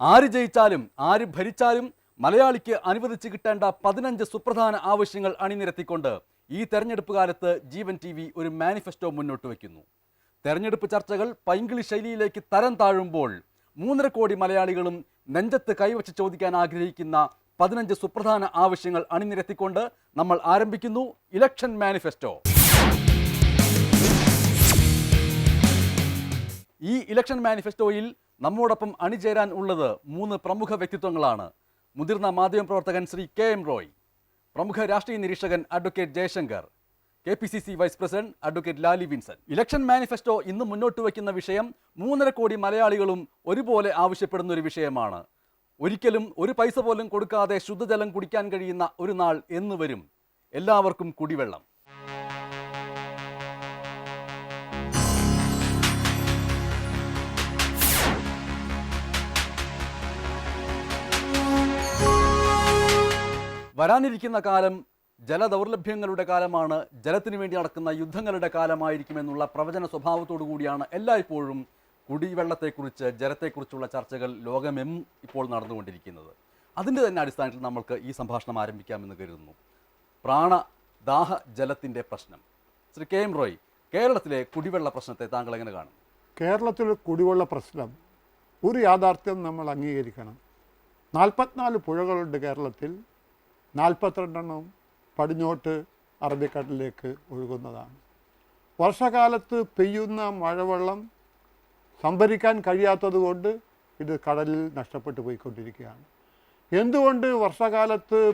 ആര് ജയിച്ചാലും ആര് ഭരിച്ചാലും മലയാളിക്ക് അനുവദിച്ച് കിട്ടേണ്ട പതിനഞ്ച് സുപ്രധാന ആവശ്യങ്ങൾ അണിനിരത്തിക്കൊണ്ട് ഈ തെരഞ്ഞെടുപ്പ് കാലത്ത് ജീവൻ ടി വി ഒരു മാനിഫെസ്റ്റോ മുന്നോട്ട് വയ്ക്കുന്നു. തെരഞ്ഞെടുപ്പ് ചർച്ചകൾ പൈങ്കിളി ശൈലിയിലേക്ക് തരം താഴുമ്പോൾ മൂന്നര കോടി മലയാളികളും നെഞ്ചത്ത് കൈവച്ച് ചോദിക്കാൻ ആഗ്രഹിക്കുന്ന പതിനഞ്ച് സുപ്രധാന ആവശ്യങ്ങൾ അണിനിരത്തിക്കൊണ്ട് നമ്മൾ ആരംഭിക്കുന്നു ഇലക്ഷൻ മാനിഫെസ്റ്റോ. ഈ ഇലക്ഷൻ മാനിഫെസ്റ്റോയിൽ നമ്മോടൊപ്പം അണിചേരാൻ ഉള്ളത് മൂന്ന് പ്രമുഖ വ്യക്തിത്വങ്ങളാണ്. മുതിർന്ന മാധ്യമപ്രവർത്തകൻ ശ്രീ കെ എം റോയ് പ്രമുഖ രാഷ്ട്രീയ നിരീക്ഷകൻ advocate Jayasankar K P C C vice president advocate Lali Vincent election manifesto ഇന്ന് മുന്നോട്ട് വയ്ക്കുന്ന വിഷയം മൂന്നര കോടി മലയാളികളും ഒരുപോലെ ആവശ്യപ്പെടുന്ന ഒരു വിഷയമാണ്. ഒരിക്കലും ഒരു പൈസ പോലും കൊടുക്കാതെ ശുദ്ധജലം കുടിക്കാൻ കഴിയുന്ന ഒരു നാൾ എന്ന് വരും. എല്ലാവർക്കും കുടിവെള്ളം. വരാനിരിക്കുന്ന കാലം ജലദൗർലഭ്യങ്ങളുടെ കാലമാണ്. ജലത്തിനു വേണ്ടി നടക്കുന്ന യുദ്ധങ്ങളുടെ കാലമായിരിക്കുമെന്നുള്ള പ്രവചന സ്വഭാവത്തോടു കൂടിയാണ് എല്ലായ്പ്പോഴും കുടിവെള്ളത്തെക്കുറിച്ച് ജലത്തെക്കുറിച്ചുള്ള ചർച്ചകൾ ലോകമെം ഇപ്പോൾ നടന്നുകൊണ്ടിരിക്കുന്നത്. അതിന്റെ തന്നെ അടിസ്ഥാനത്തിൽ നമ്മൾക്ക് ഈ സംഭാഷണം ആരംഭിക്കാമെന്ന് കരുതുന്നു. പ്രാണ ദാഹ ജലത്തിന്റെ പ്രശ്നം. ശ്രീ കെ എം റോയ് കേരളത്തിലെ കുടിവെള്ള പ്രശ്നത്തെ താങ്കൾ എങ്ങനെ കാണും? കേരളത്തിലെ കുടിവെള്ള പ്രശ്നം ഒരു യാഥാർത്ഥ്യം നമ്മൾ അംഗീകരിക്കണം. നാൽപ്പത്തിനാല് പുഴകളുണ്ട് കേരളത്തിൽ. നാൽപ്പത്തിരണ്ടെണ്ണം പടിഞ്ഞോട്ട് അറബിക്കടലിലേക്ക് ഒഴുകുന്നതാണ്. വർഷകാലത്ത് പെയ്യുന്ന മഴവെള്ളം സംഭരിക്കാൻ കഴിയാത്തതുകൊണ്ട് ഇത് കടലിൽ നഷ്ടപ്പെട്ടു പോയിക്കൊണ്ടിരിക്കുകയാണ്. എന്തുകൊണ്ട് വർഷകാലത്ത്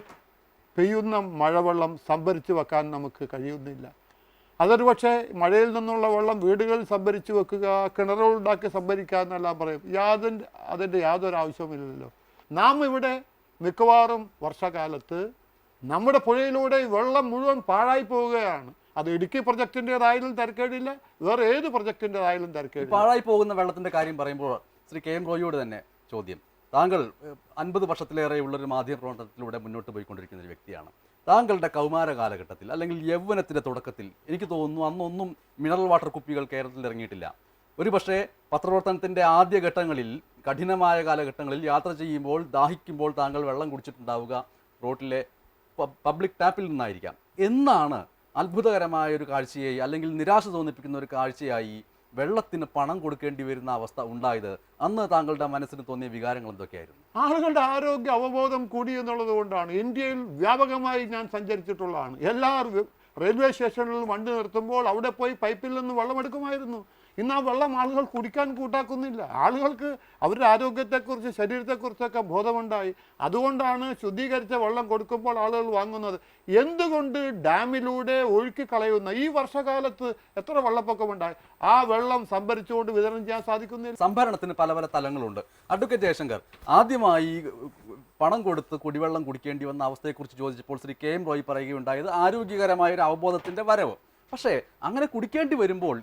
പെയ്യുന്ന മഴവെള്ളം സംഭരിച്ചു വെക്കാൻ നമുക്ക് കഴിയുന്നില്ല? അതൊരു പക്ഷേ മഴയിൽ നിന്നുള്ള വെള്ളം വീടുകളിൽ സംഭരിച്ചു വെക്കുക കിണറുകൾ ഉണ്ടാക്കി സംഭരിക്കുക എന്നെല്ലാം പറയും. യാതൊരു അതിന്റെ യാതൊരു ആവശ്യവുമില്ലല്ലോ. നാം ഇവിടെ മിക്കവാറും വർഷകാലത്ത് നമ്മുടെ പുഴയിലൂടെ വെള്ളം മുഴുവൻ പാഴായി പോവുകയാണ്. അത് ഇടുക്കി പ്രൊജക്റ്റിന്റെതായാലും തിരക്കേടില്ല വേറെ ഏത് പ്രൊജക്റ്റിന്റെതായാലും തിരക്കേടില്ല. പാഴായി പോകുന്ന വെള്ളത്തിന്റെ കാര്യം പറയുമ്പോൾ ശ്രീ കെ എം റോയിയോട് തന്നെ ചോദ്യം. താങ്കൾ അൻപത് വർഷത്തിലേറെയുള്ള ഒരു മാധ്യമ പ്രവർത്തനത്തിലൂടെ മുന്നോട്ട് പോയിക്കൊണ്ടിരിക്കുന്ന ഒരു വ്യക്തിയാണ്. താങ്കളുടെ കൗമാര കാലഘട്ടത്തിൽ അല്ലെങ്കിൽ യൗവനത്തിന്റെ തുടക്കത്തിൽ എനിക്ക് തോന്നുന്നു അന്നൊന്നും മിനറൽ വാട്ടർ കുപ്പികൾ കേരളത്തിൽ ഇറങ്ങിയിട്ടില്ല. ഒരു പക്ഷേ പത്രപ്രവർത്തനത്തിന്റെ ആദ്യ ഘട്ടങ്ങളിൽ കഠിനമായ കാലഘട്ടങ്ങളിൽ യാത്ര ചെയ്യുമ്പോൾ ദാഹിക്കുമ്പോൾ താങ്കൾ വെള്ളം കുടിച്ചിട്ടുണ്ടാവുക റോട്ടിലെ പബ്ലിക് ടാപ്പിൽ നിന്നായിരിക്കാം. എന്നാണ് അത്ഭുതകരമായ ഒരു കാഴ്ചയായി അല്ലെങ്കിൽ നിരാശ തോന്നിപ്പിക്കുന്ന ഒരു കാഴ്ചയായി വെള്ളത്തിന് പണം കൊടുക്കേണ്ടി വരുന്ന അവസ്ഥ ഉണ്ടായത്. അന്ന് താങ്കളുടെ മനസ്സിന് തോന്നിയ വികാരങ്ങൾ എന്തൊക്കെയായിരുന്നു? ആളുകളുടെ ആരോഗ്യ അവബോധം കൂടി എന്നുള്ളത് കൊണ്ടാണ് ഇന്ത്യയിൽ വ്യാപകമായി ഞാൻ സഞ്ചരിച്ചിട്ടുള്ളതാണ്. എല്ലാ റെയിൽവേ സ്റ്റേഷനുകളിലും വണ്ടി നിർത്തുമ്പോൾ അവിടെ പോയി പൈപ്പിൽ നിന്ന് വെള്ളമെടുക്കുമായിരുന്നു ഇന്ന് ആ വെള്ളം ആളുകൾ കുടിക്കാൻ കൂട്ടാക്കുന്നില്ല. ആളുകൾക്ക് അവരുടെ ആരോഗ്യത്തെക്കുറിച്ച് ശരീരത്തെക്കുറിച്ചൊക്കെ ബോധമുണ്ടായി. അതുകൊണ്ടാണ് ശുദ്ധീകരിച്ച വെള്ളം കൊടുക്കുമ്പോൾ ആളുകൾ വാങ്ങുന്നത്. എന്തുകൊണ്ട് ഡാമിലൂടെ ഒഴുക്കി കളയുന്ന ഈ വർഷകാലത്ത് എത്ര വെള്ളപ്പൊക്കമുണ്ടായി? ആ വെള്ളം സംഭരിച്ചുകൊണ്ട് വിതരണം ചെയ്യാൻ സാധിക്കുന്നില്ല. സംഭരണത്തിന് പല പല തലങ്ങളുണ്ട്. അഡ്വക്കേറ്റ് ജയശങ്കർ ആദ്യമായി പണം കൊടുത്ത് കുടിവെള്ളം കുടിക്കേണ്ടി വന്ന അവസ്ഥയെക്കുറിച്ച് ചോദിച്ചപ്പോൾ ശ്രീ കെ എം റോയ് പറയുകയുണ്ടായത് ആരോഗ്യകരമായ ഒരു അവബോധത്തിന്റെ വരവ്. പക്ഷേ അങ്ങനെ കുടിക്കേണ്ടി വരുമ്പോൾ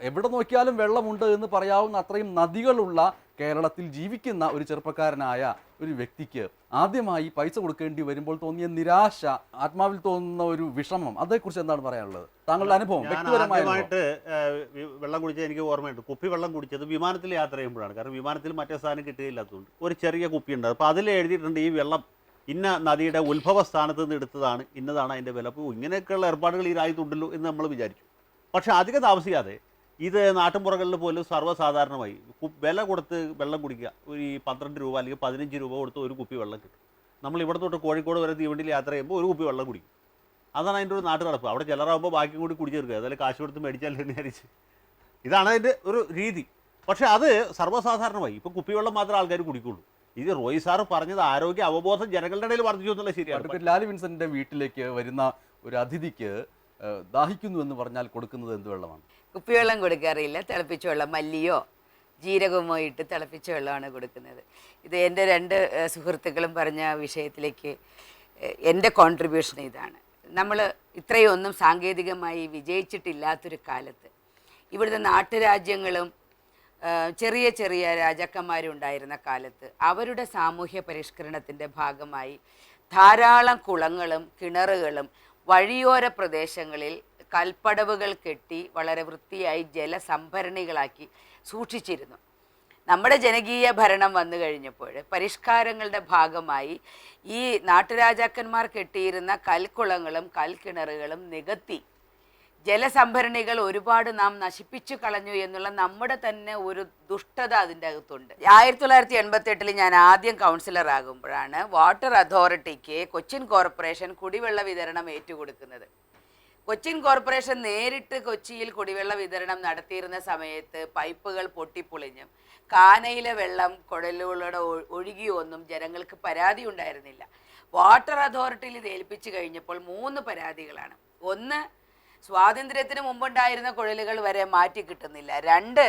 എവിടെ നോക്കിയാലും വെള്ളമുണ്ട് എന്ന് പറയാവുന്ന അത്രയും നദികളുള്ള കേരളത്തിൽ ജീവിക്കുന്ന ഒരു ചെറുപ്പക്കാരനായ ഒരു വ്യക്തിക്ക് ആദ്യമായി പൈസ കൊടുക്കേണ്ടി വരുമ്പോൾ തോന്നിയ നിരാശ ആത്മാവിൽ തോന്നുന്ന ഒരു വിഷമം അതേക്കുറിച്ച് എന്താണ് പറയാനുള്ളത്? താങ്കളുടെ അനുഭവം ഞാൻ വ്യക്തിപരമായ അനുഭവം. ആദ്യമായിട്ട് ഏഹ്, വി- വെള്ളം കുടിച്ചത് എനിക്ക് ഓർമ്മയുണ്ട്. കുപ്പി വെള്ളം കുടിച്ചത് വിമാനത്തിൽ യാത്ര ചെയ്യുമ്പോഴാണ്. കാരണം വിമാനത്തിൽ മറ്റേ സാധനം കിട്ടുകയില്ലാത്തതുകൊണ്ട് ഒരു ചെറിയ കുപ്പി ഉണ്ട്. അപ്പോൾ അതിൽ എഴുതിയിട്ടുണ്ട് ഈ വെള്ളം ഇന്ന നദിയുടെ ഉത്ഭവ സ്ഥാനത്ത് നിന്ന് എടുത്തതാണ്. ഇന്നതാണ് അതിന്റെ വില. അപ്പോൾ ഇങ്ങനെയൊക്കെയുള്ള ഏർപ്പാടുകൾ ഈ രാജ്യത്തുണ്ടല്ലോ എന്ന് നമ്മൾ വിചാരിച്ചു. പക്ഷേ അധികം താമസിക്കാതെ ഇത് നാട്ടുമ്പുറകളിൽ പോലും സർവസാധാരണമായി. വില കൊടുത്ത് വെള്ളം കുടിക്കുക. ഒരു ഈ പന്ത്രണ്ട് രൂപ അല്ലെങ്കിൽ പതിനഞ്ച് രൂപ കൊടുത്ത് ഒരു കുപ്പി വെള്ളം കിട്ടും. നമ്മൾ ഇവിടെ തൊട്ട് കോഴിക്കോട് വരെ തീവണ്ടിയിൽ യാത്ര ചെയ്യുമ്പോൾ ഒരു കുപ്പി വെള്ളം കുടിക്കും. അതാണ് അതിന്റെ ഒരു നാട്ടു നടപ്പ്. അവിടെ ചിലറാകുമ്പോൾ ബാക്കി കൂടി കുടിച്ചെടുക്കുക അതായത് കാശ് കൊടുത്ത് മേടിച്ചാൽ വിചാരിച്ച്. ഇതാണ് അതിന്റെ ഒരു രീതി. പക്ഷേ അത് സർവസാധാരണമായി. ഇപ്പോൾ കുപ്പിവെള്ളം മാത്രമേ ആൾക്കാർ കുടിക്കുള്ളൂ. ഇത് റോയ് സാർ പറഞ്ഞത് ആരോഗ്യ അവബോധം ജനങ്ങളുടെ ഇടയിൽ വർദ്ധിച്ചു എന്നുള്ള ശരിയാണ്. ലാലി വിൻസന്റെ വീട്ടിലേക്ക് വരുന്ന ഒരു അതിഥിക്ക് ദാഹിക്കുന്നു എന്ന് പറഞ്ഞാൽ കൊടുക്കുന്നത് എന്ത് വെള്ളമാണ്? കുപ്പിവെള്ളം കൊടുക്കാറില്ല. തിളപ്പിച്ച വെള്ളം മല്ലിയോ ജീരകമോ ഇട്ട് തിളപ്പിച്ച വെള്ളമാണ് കൊടുക്കുന്നത്. ഇത് എന്റെ രണ്ട് സുഹൃത്തുക്കളും പറഞ്ഞ വിഷയത്തിലേക്ക് എന്റെ കോൺട്രിബ്യൂഷൻ ഇതാണ്. നമ്മൾ ഇത്രയൊന്നും സാങ്കേതികമായി വിജയിച്ചിട്ടില്ലാത്തൊരു കാലത്ത് ഇവിടുത്തെ നാട്ടുരാജ്യങ്ങളും ചെറിയ ചെറിയ രാജാക്കന്മാരും ഉണ്ടായിരുന്ന കാലത്ത് അവരുടെ സാമൂഹ്യ പരിഷ്കരണത്തിന്റെ ഭാഗമായി ധാരാളം കുളങ്ങളും കിണറുകളും വഴിയോര പ്രദേശങ്ങളിൽ കൽപ്പടവുകൾ കെട്ടി വളരെ വൃത്തിയായി ജലസംഭരണികളാക്കി സൂക്ഷിച്ചിരുന്നു. നമ്മുടെ ജനകീയ ഭരണം വന്നു കഴിഞ്ഞപ്പോൾ പരിഷ്കാരങ്ങളുടെ ഭാഗമായി ഈ നാട്ടുരാജാക്കന്മാർ കെട്ടിയിരുന്ന കൽക്കുളങ്ങളും കൽക്കിണറുകളും നികത്തി ജലസംഭരണികൾ ഒരുപാട് നാം നശിപ്പിച്ചു കളഞ്ഞു എന്നുള്ള നമ്മുടെ തന്നെ ഒരു ദുഷ്ടത അതിന്റെ അകത്തുണ്ട്. ആയിരത്തി തൊള്ളായിരത്തി എൺപത്തി എട്ടിൽ ഞാൻ ആദ്യം കൗൺസിലർ ആകുമ്പോഴാണ് വാട്ടർ അതോറിറ്റിക്ക് കൊച്ചിൻ കോർപ്പറേഷൻ കുടിവെള്ള വിതരണം ഏറ്റുകൊടുക്കുന്നത് കൊച്ചിൻ കോർപ്പറേഷൻ നേരിട്ട് കൊച്ചിയിൽ കുടിവെള്ള വിതരണം നടത്തിയിരുന്ന സമയത്ത് പൈപ്പുകൾ പൊട്ടിപ്പൊളിഞ്ഞും കാനയിലെ വെള്ളം കുഴലുകളുടെ ഒഴുകിയൊന്നും ജനങ്ങൾക്ക് പരാതി ഉണ്ടായിരുന്നില്ല. വാട്ടർ അതോറിറ്റിയിൽ ഇത് ഏൽപ്പിച്ചു കഴിഞ്ഞപ്പോൾ മൂന്ന് പരാതികളാണ്. ഒന്ന് സ്വാതന്ത്ര്യത്തിന് മുമ്പുണ്ടായിരുന്ന കുഴലുകൾ വരെ മാറ്റി കിട്ടുന്നില്ല. രണ്ട്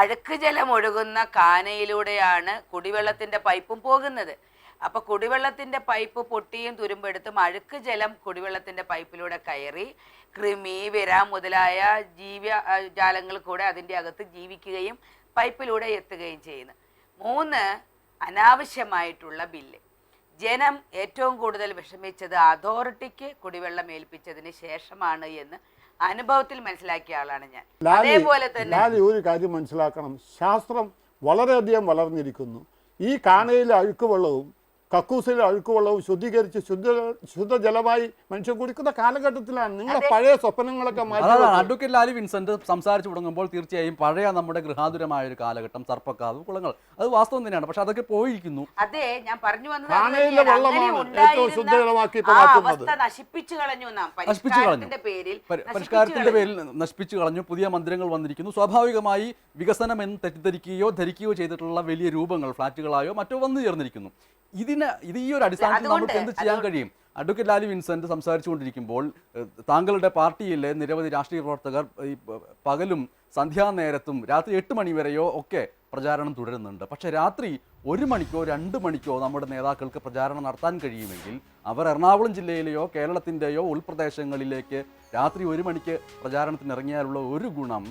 അഴുക്ക് ജലം ഒഴുകുന്ന കാനയിലൂടെയാണ് കുടിവെള്ളത്തിന്റെ പൈപ്പും പോകുന്നത്. അപ്പൊ കുടിവെള്ളത്തിന്റെ പൈപ്പ് പൊട്ടിയും തുരുമ്പെടുത്തും അഴുക്ക് ജലം കുടിവെള്ളത്തിന്റെ പൈപ്പിലൂടെ കയറി കൃമി വിര മുതലായ ജീവ ആ, ജാലങ്ങൾ കൂടെ അതിന്റെ അകത്ത് ജീവിക്കുകയും പൈപ്പിലൂടെ എത്തുകയും ചെയ്യുന്നു. മൂന്ന് അനാവശ്യമായിട്ടുള്ള ബില്ല്. ജനം ഏറ്റവും കൂടുതൽ വിഷമിച്ചത് അതോറിറ്റിക്ക് കുടിവെള്ളം ഏൽപ്പിച്ചതിന് ശേഷമാണ് എന്ന് അനുഭവത്തിൽ മനസ്സിലാക്കിയ ആളാണ് ഞാൻ. അതേപോലെ തന്നെ ഒരു കാര്യം മനസ്സിലാക്കണം. ശാസ്ത്രം വളരെയധികം വളർന്നിരിക്കുന്നു. ഈ കാനയിലെ അഴുക്കുവെള്ളവും കക്കൂസിലെ അഴുക്കുവെള്ളവും ശുദ്ധീകരിച്ച് ശുദ്ധ ശുദ്ധജലമായി മനുഷ്യൻ കുടിക്കുന്ന കാലഘട്ടത്തിലാണ് നിങ്ങളുടെ പഴയ സ്വപ്നങ്ങളൊക്കെ അഡ്വക്കേറ്റ് ലാലി വിൻസെന്റ് സംസാരിച്ചു തുടങ്ങുമ്പോൾ തീർച്ചയായും പഴയ നമ്മുടെ ഗൃഹാതുരമായ ഒരു കാലഘട്ടം സർപ്പക്കാവ് കുളങ്ങൾ. അത് വാസ്തവം തന്നെയാണ്. പക്ഷെ അതൊക്കെ പോയിരിക്കുന്നു. അതെ ഞാൻ പറഞ്ഞു വന്നത്. വെള്ളമാണ് ഏറ്റവും ശുദ്ധജലമാക്കി നശിപ്പിച്ചു കളഞ്ഞു നശിപ്പിച്ചു പരിഷ്കാരത്തിന്റെ പേരിൽ നശിപ്പിച്ചു കളഞ്ഞു. പുതിയ മന്ദിരങ്ങൾ വന്നിരിക്കുന്നു. സ്വാഭാവികമായി വികസനം എന്ന് തെറ്റിദ്ധരിക്കുകയോ ധരിക്കുകയോ ചെയ്തിട്ടുള്ള വലിയ രൂപങ്ങൾ ഫ്ളാറ്റുകളായോ മറ്റോ വന്നു ചേർന്നിരിക്കുന്നു. ഇതിന് ഇത് ഈ ഒരു അടിസ്ഥാനത്തിൽ നമുക്ക് എന്ത് ചെയ്യാൻ കഴിയും? അഡ്വക്കേറ്റ് ലാലി വിൻസെന്റ് സംസാരിച്ചുകൊണ്ടിരിക്കുമ്പോൾ താങ്കളുടെ പാർട്ടിയിലെ നിരവധി രാഷ്ട്രീയ പ്രവർത്തകർ ഈ പകലും സന്ധ്യാനേരത്തും രാത്രി എട്ട് മണി വരെയോ ഒക്കെ പ്രചാരണം തുടരുന്നുണ്ട്. പക്ഷേ രാത്രി ഒരു മണിക്കോ രണ്ട് മണിക്കോ നമ്മുടെ നേതാക്കൾക്ക് പ്രചാരണം നടത്താൻ കഴിയുമെങ്കിൽ അവർ എറണാകുളം ജില്ലയിലെയോ കേരളത്തിന്റെയോ ഉൾപ്രദേശങ്ങളിലേക്ക് രാത്രി ഒരു മണിക്ക് പ്രചാരണത്തിന് ഇറങ്ങിയാലുള്ള ഒരു ഗുണം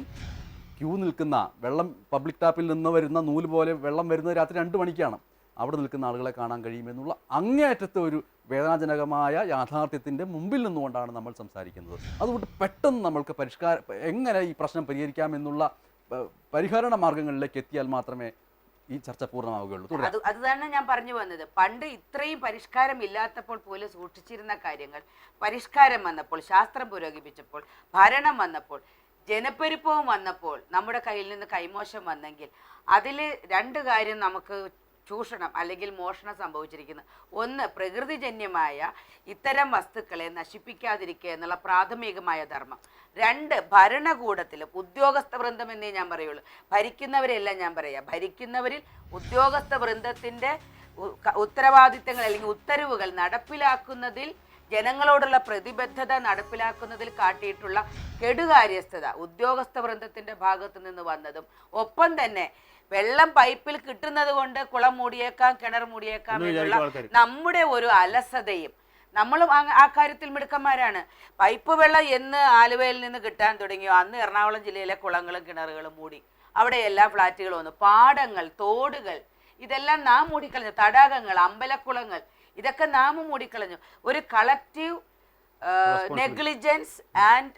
ക്യൂ നിൽക്കുന്ന വെള്ളം പബ്ലിക് ടാപ്പിൽ നിന്ന് വരുന്ന നൂൽ പോലെ വെള്ളം വരുന്നത് രാത്രി രണ്ട് മണിക്കാണ്. അവിടെ നിൽക്കുന്ന ആളുകളെ കാണാൻ കഴിയുമെന്നുള്ള അങ്ങേയറ്റത്തെ ഒരു വേദനാജനകമായ യാഥാർത്ഥ്യത്തിന്റെ മുമ്പിൽ നിന്നുകൊണ്ടാണ് നമ്മൾ സംസാരിക്കുന്നത്. അതുകൊണ്ട് പെട്ടെന്ന് നമ്മൾക്ക് പരിഷ്കാര എങ്ങനെ ഈ പ്രശ്നം പരിഹരിക്കാമെന്നുള്ള പരിഹരണ മാർഗങ്ങളിലേക്ക് എത്തിയാൽ മാത്രമേ ഈ ചർച്ച പൂർണമാവുകയുള്ളൂ. അത് അത് തന്നെ ഞാൻ പറഞ്ഞു വന്നത്. പണ്ട് ഇത്രയും പരിഷ്കാരം ഇല്ലാത്തപ്പോൾ പോലും സൂക്ഷിച്ചിരുന്ന കാര്യങ്ങൾ പരിഷ്കാരം വന്നപ്പോൾ ശാസ്ത്രം പുരോഗമിച്ചപ്പോൾ ഭരണം വന്നപ്പോൾ ജനപ്പെരുപ്പവും വന്നപ്പോൾ നമ്മുടെ കയ്യിൽ നിന്ന് കൈമോശം വന്നെങ്കിൽ അതിൽ രണ്ട് കാര്യം നമുക്ക് ചൂഷണം അല്ലെങ്കിൽ മോഷണം സംഭവിച്ചിരിക്കുന്നത് ഒന്ന് പ്രകൃതിജന്യമായ ഇത്തരം വസ്തുക്കളെ നശിപ്പിക്കാതിരിക്കുക എന്നുള്ള പ്രാഥമികമായ ധർമ്മം. രണ്ട് ഭരണകൂടത്തിലും ഉദ്യോഗസ്ഥ വൃന്ദം എന്നേ ഞാൻ പറയുള്ളൂ. ഭരിക്കുന്നവരെല്ലാം ഞാൻ പറയാം. ഭരിക്കുന്നവരിൽ ഉദ്യോഗസ്ഥ വൃന്ദത്തിന്റെ ഉത്തരവാദിത്തങ്ങൾ അല്ലെങ്കിൽ ഉത്തരവുകൾ നടപ്പിലാക്കുന്നതിൽ ജനങ്ങളോടുള്ള പ്രതിബദ്ധത നടപ്പിലാക്കുന്നതിൽ കാട്ടിയിട്ടുള്ള കെടുകാര്യസ്ഥത ഉദ്യോഗസ്ഥ വൃന്ദത്തിന്റെ ഭാഗത്തു നിന്ന് വന്നതും ഒപ്പം തന്നെ വെള്ളം പൈപ്പിൽ കിട്ടുന്നത് കൊണ്ട് കുളം മൂടിയേക്കാം കിണർ മൂടിയേക്കാം എന്ന് എന്നുള്ള നമ്മുടെ ഒരു അലസതയും. നമ്മളും ആ- ആ കാര്യത്തിൽ മിടുക്കന്മാരാണ്. പൈപ്പ് വെള്ളം എന്ന് ആലുവയിൽ നിന്ന് കിട്ടാൻ തുടങ്ങിയോ? അന്ന് എറണാകുളം ജില്ലയിലെ കുളങ്ങളും കിണറുകളും മൂടി. അവിടെ എല്ലാ ഫ്ലാറ്റുകളും വന്നു. പാടങ്ങൾ തോടുകൾ ഇതെല്ലാം നാം മൂടിക്കളഞ്ഞു. തടാകങ്ങൾ അമ്പലക്കുളങ്ങൾ ഇതൊക്കെ നാം മൂടിക്കളഞ്ഞു. ഒരു collective negligence and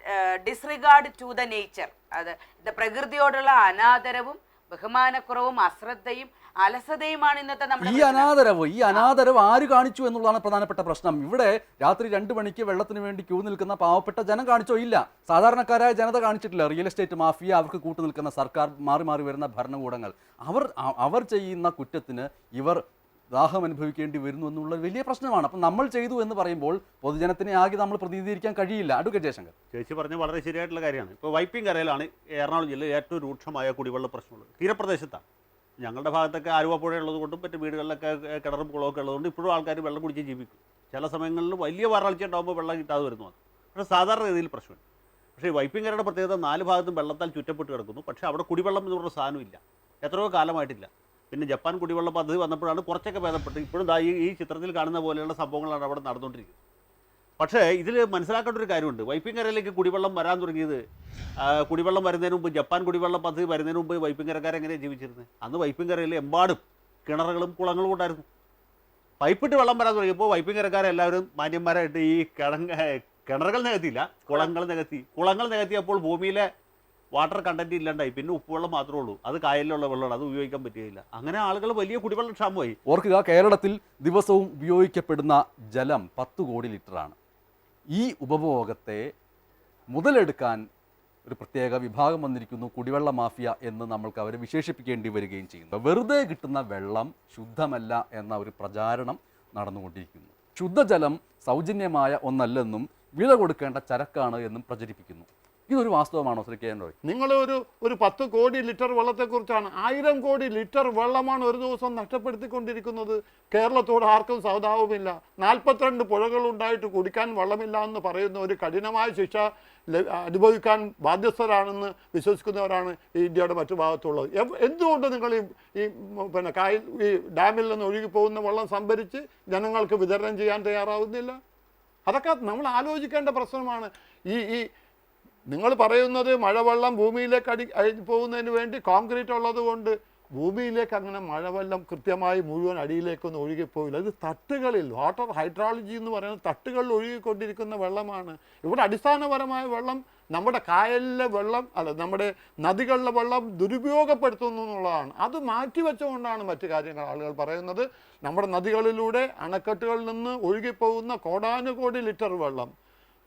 disregard to the nature അത് പ്രകൃതിയോടുള്ള അനാദരവും ബഹുമാനക്കുറവും അശ്രദ്ധയും അലസതയുമാണ് ഇന്നത്തെ നമ്മുടെ ഈ. അനാദരവ് ഈ അനാദരവ് ആര് കാണിച്ചു എന്നുള്ളതാണ് പ്രധാനപ്പെട്ട പ്രശ്നം. ഇവിടെ രാത്രി രണ്ട് മണിക്ക് വെള്ളത്തിന് വേണ്ടി ക്യൂ നിൽക്കുന്ന പാവപ്പെട്ട ജനം കാണിച്ചോ? ഇല്ല. സാധാരണക്കാരായ ജനത കാണിച്ചിട്ടില്ല. റിയൽ എസ്റ്റേറ്റ് മാഫിയ അവർക്ക് കൂട്ടു നിൽക്കുന്ന സർക്കാർ മാറി മാറി വരുന്ന ഭരണകൂടങ്ങൾ. അവർ അവർ ചെയ്യുന്ന കുറ്റത്തിന് ഇവർ ദാഹം അനുഭവിക്കേണ്ടി വരുന്നു എന്നുള്ള വലിയ പ്രശ്നമാണ്. അപ്പം നമ്മൾ ചെയ്തു എന്ന് പറയുമ്പോൾ പൊതുജനത്തിനെ ആകെ നമ്മൾ പ്രതിനിധീകരിക്കാൻ കഴിയില്ല. അഡ്വക്കേറ്റ് ജയശങ്കർ. ചേച്ചി പറഞ്ഞ വളരെ ശരിയായിട്ടുള്ള കാര്യമാണ്. ഇപ്പോൾ വൈപ്പിൻ കരയിലാണ് എറണാകുളം ജില്ലയിൽ ഏറ്റവും രൂക്ഷമായ കുടിവെള്ള പ്രശ്നമുള്ളത്. തീരപ്രദേശത്താണ്. ഞങ്ങളുടെ ഭാഗത്തൊക്കെ ആലുവ പുഴ ഉള്ളത് കൊണ്ടും മറ്റു വീടുകളിലൊക്കെ കിണറും കുളമൊക്കെ ഉള്ളതുകൊണ്ട് ഇപ്പോഴും ആൾക്കാർ വെള്ളം കുടിച്ച് ജീവിക്കും. ചില സമയങ്ങളിൽ വലിയ വരൾച്ച ഉണ്ടാകുമ്പോൾ വെള്ളം കിട്ടാതെ വരുന്നു പക്ഷേ സാധാരണ രീതിയിൽ പ്രശ്നമുണ്ട്. പക്ഷേ വൈപ്പിംഗ് പ്രത്യേകത നാല് ഭാഗത്തും വെള്ളത്താൽ ചുറ്റപ്പെട്ട് കിടക്കുന്നു. പക്ഷേ അവിടെ കുടിവെള്ളം എന്ന് പറഞ്ഞ സാധനമില്ല. എത്രയോ കാലമായിട്ടില്ല. പിന്നെ ജപ്പാൻ കുടിവെള്ള പദ്ധതി വന്നപ്പോഴാണ് കുറച്ചൊക്കെ ഭേദപ്പെട്ടത്. ഇപ്പോഴും ഈ ഈ ചിത്രത്തിൽ കാണുന്ന പോലെയുള്ള സംഭവങ്ങളാണ് അവിടെ നടന്നുകൊണ്ടിരിക്കുന്നത്. പക്ഷേ ഇതിൽ മനസ്സിലാക്കേണ്ട ഒരു കാര്യമുണ്ട്. വൈപ്പിങ്കരയിലേക്ക് കുടിവെള്ളം വരാൻ തുടങ്ങിയത് കുടിവെള്ളം വരുന്നതിന് മുമ്പ് ജപ്പാൻ കുടിവെള്ള പദ്ധതി വരുന്നതിന് മുമ്പ് വൈപ്പിങ്കരക്കാർ എങ്ങനെയാണ് ജീവിച്ചിരുന്നത് അന്ന് വൈപ്പിങ്കരയിൽ എമ്പാടും കിണറുകളും കുളങ്ങളും ഉണ്ടായിരുന്നു. പൈപ്പിട്ട് വെള്ളം വരാൻ തുടങ്ങിയപ്പോൾ വൈപ്പിങ്കരക്കാരെല്ലാവരും മാന്യന്മാരായിട്ട് ഈ കിണങ്ങ കിണറുകൾ നികത്തിയില്ല കുളങ്ങൾ നികത്തി. കുളങ്ങൾ നികത്തിയപ്പോൾ ഭൂമിയിലെ വാട്ടർ കണ്ടന്റ് ഇല്ലാണ്ടായി. പിന്നെ ഉപ്പുവെള്ളം മാത്രമേ ഉള്ളൂ. അത് കായലിലുള്ള വെള്ളമാണ്. അത് ഉപയോഗിക്കാൻ പറ്റുകയില്ല. അങ്ങനെ ആളുകൾ വലിയ കുടിവെള്ള ക്ഷാമമായി. ഓർക്കുക കേരളത്തിൽ ദിവസവും ഉപയോഗിക്കപ്പെടുന്ന ജലം പത്ത് കോടി ലിറ്ററാണ്. ഈ ഉപഭോഗത്തെ മുതലെടുക്കാൻ ഒരു പ്രത്യേക വിഭാഗം വന്നിരിക്കുന്നു കുടിവെള്ള മാഫിയ എന്ന് നമ്മൾക്ക് അവരെ വിശേഷിപ്പിക്കേണ്ടി വരികയും ചെയ്യുന്നു. വെറുതെ കിട്ടുന്ന വെള്ളം ശുദ്ധമല്ല എന്ന ഒരു പ്രചാരണം നടന്നുകൊണ്ടിരിക്കുന്നു. ശുദ്ധജലം സൗജന്യമായ ഒന്നല്ലെന്നും വില കൊടുക്കേണ്ട ചരക്കാണ് എന്നും പ്രചരിപ്പിക്കുന്നു. ഇതൊരു വാസ്തവമാണോ ശ്രീ കെ എൻ റോയ്? നിങ്ങൾ ഒരു ഒരു പത്ത് കോടി ലിറ്റർ വെള്ളത്തെക്കുറിച്ചാണ് ആയിരം കോടി ലിറ്റർ വെള്ളമാണ് ഒരു ദിവസം നഷ്ടപ്പെടുത്തിക്കൊണ്ടിരിക്കുന്നത്. കേരളത്തോട് ആർക്കും സൗതാവുമില്ല നാൽപ്പത്തിരണ്ട് പുഴകൾ ഉണ്ടായിട്ട് കുടിക്കാൻ വെള്ളമില്ല എന്ന് പറയുന്ന ഒരു കഠിനമായ ശിക്ഷ അനുഭവിക്കാൻ ബാധ്യസ്ഥരാണെന്ന് വിശ്വസിക്കുന്നവരാണ് ഈ ഇന്ത്യയുടെ മറ്റു ഭാഗത്തുള്ളത്. എന്തുകൊണ്ട് നിങ്ങൾ ഈ ഈ പിന്നെ കായൽ ഈ ഡാമിൽ നിന്ന് ഒഴുകി പോകുന്ന വെള്ളം സംഭരിച്ച് ജനങ്ങൾക്ക് വിതരണം ചെയ്യാൻ തയ്യാറാവുന്നില്ല? അതൊക്കെ നമ്മൾ ആലോചിക്കേണ്ട പ്രശ്നമാണ്. ഈ ഈ നിങ്ങൾ പറയുന്നത് മഴവെള്ളം ഭൂമിയിലേക്ക് അടി പോകുന്നതിന് വേണ്ടി കോൺക്രീറ്റ് ഉള്ളത് കൊണ്ട് ഭൂമിയിലേക്ക് അങ്ങനെ മഴവെള്ളം കൃത്യമായി മുഴുവൻ അടിയിലേക്കൊന്നും ഒഴുകിപ്പോയില്ല അത് തട്ടുകളിൽ വാട്ടർ ഹൈഡ്രോളജി എന്ന് പറയുന്നത് തട്ടുകളിൽ ഒഴുകിക്കൊണ്ടിരിക്കുന്ന വെള്ളമാണ്. ഇവിടെ അടിസ്ഥാനപരമായ വെള്ളം നമ്മുടെ കായലിലെ വെള്ളം അല്ല നമ്മുടെ നദികളിലെ വെള്ളം ദുരുപയോഗപ്പെടുത്തുന്നു എന്നുള്ളതാണ്. അത് മാറ്റിവെച്ചുകൊണ്ടാണ് മറ്റു കാര്യങ്ങൾ ആളുകൾ പറയുന്നത്. നമ്മുടെ നദികളിലൂടെ അണക്കെട്ടുകളിൽ നിന്ന് ഒഴുകിപ്പോകുന്ന കോടാനുകോടി ലിറ്റർ വെള്ളം